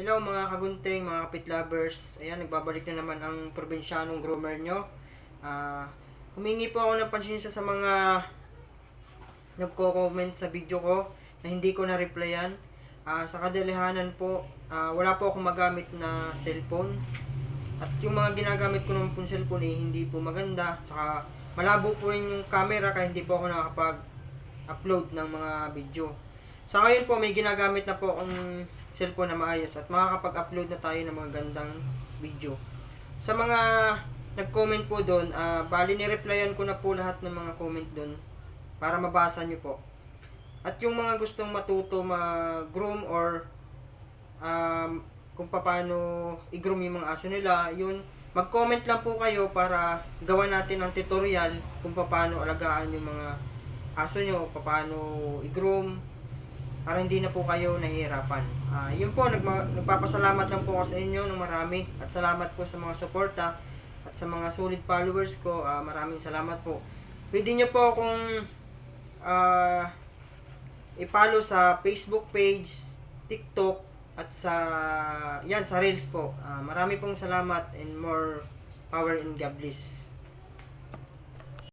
Hello mga kagunting, mga kapit lovers. Ayan, nagbabalik na naman ang probinsyanong groomer nyo. Ah, humingi po ako ng pansensya sa mga nagko-comment sa video ko na hindi ko na-replyan. Ah, sa kadalihanan po, ah, wala po akong magamit na cellphone. At yung mga ginagamit ko naman po cellphone eh, hindi po maganda. Saka malabo po rin yung camera kaya hindi po ako nakakapag-upload ng mga video. Sa ngayon po, may ginagamit na po akong cellphone na maayos at makakapag-upload na tayo ng mga gandang video. Sa mga nag-comment po doon, ah bali ni-replyan ko na po lahat ng mga comment doon para mabasa nyo po. At yung mga gustong matuto mag-groom or um, kung paano i-groom yung mga aso nila, yun, mag-comment lang po kayo para gawa natin ang tutorial kung paano alagaan yung mga aso nyo, paano i-groom, para hindi na po kayo nahihirapan. Ah, yun po, nagma- nagpapasalamat lang po ako sa inyo ng marami at salamat po sa mga suporta at sa mga solid followers ko. Ah, maraming salamat po. Pwede nyo po akong ah, i-follow sa Facebook page, TikTok, at sa yan sa Reels po. Ah, marami pong salamat and more power in God bless.